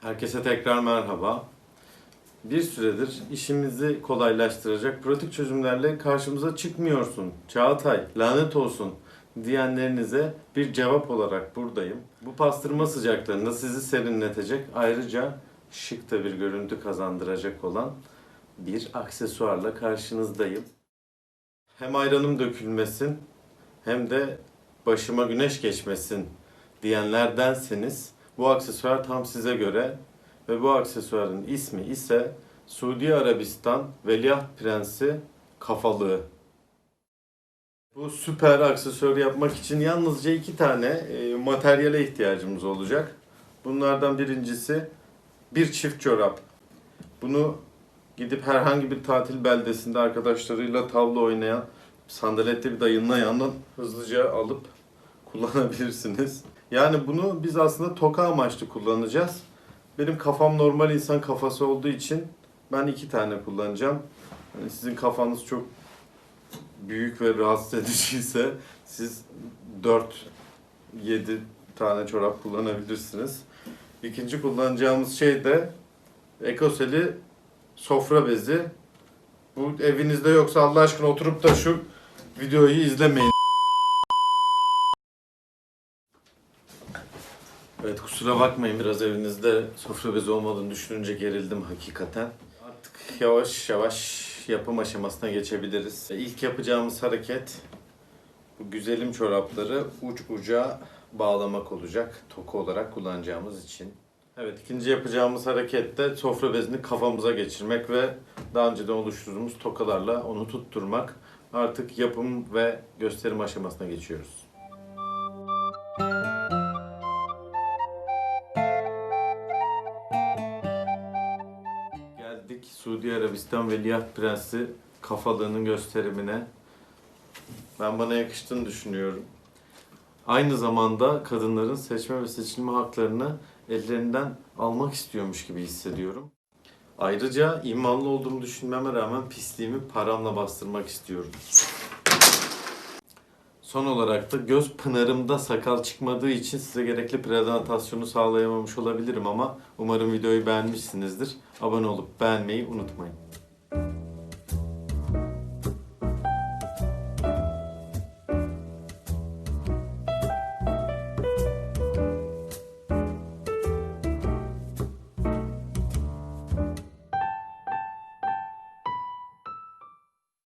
Herkese tekrar merhaba. Bir süredir işimizi kolaylaştıracak pratik çözümlerle karşımıza çıkmıyorsun. Çağatay, lanet olsun diyenlerinize bir cevap olarak buradayım. Bu pastırma sıcaklarında sizi serinletecek, ayrıca şık da bir görüntü kazandıracak olan bir aksesuarla karşınızdayım. Hem ayranım dökülmesin hem de başıma güneş geçmesin diyenlerdenseniz bu aksesuar tam size göre ve bu aksesuarın ismi ise Suudi Arabistan Veliaht Prensi kafalığı. Bu süper aksesuarı yapmak için yalnızca iki tane e, materyale ihtiyacımız olacak. Bunlardan birincisi bir çift çorap. Bunu gidip herhangi bir tatil beldesinde arkadaşlarıyla tavla oynayan sandaletli bir dayının yanından hızlıca alıp kullanabilirsiniz. Yani bunu biz aslında toka amaçlı kullanacağız. Benim kafam normal insan kafası olduğu için ben iki tane kullanacağım. Yani sizin kafanız çok büyük ve rahatsız ediciyse siz 4 7 tane çorap kullanabilirsiniz. İkinci kullanacağımız şey de Ekoseli sofra bezi. Bu evinizde yoksa Allah aşkına oturup da şu videoyu izlemeyin. Evet kusura bakmayın biraz evinizde sofra bezi olmadığını düşününce gerildim hakikaten. Artık yavaş yavaş yapım aşamasına geçebiliriz. E, İlk yapacağımız hareket bu güzelim çorapları uç uca bağlamak olacak. Toku olarak kullanacağımız için. Evet ikinci yapacağımız hareket de sofra bezini kafamıza geçirmek ve daha önceden oluşturduğumuz tokalarla onu tutturmak. Artık yapım ve gösterim aşamasına geçiyoruz. Geldik Suudi Arabistan Veliaht Prensi kafalığının gösterimine. Ben bana yakıştığını düşünüyorum. Aynı zamanda kadınların seçme ve seçilme haklarını ellerinden almak istiyormuş gibi hissediyorum. Ayrıca imanlı olduğumu düşünmeme rağmen pisliğimi paramla bastırmak istiyorum. Son olarak da göz pınarımda sakal çıkmadığı için size gerekli prezentasyonu sağlayamamış olabilirim ama umarım videoyu beğenmişsinizdir. Abone olup beğenmeyi unutmayın.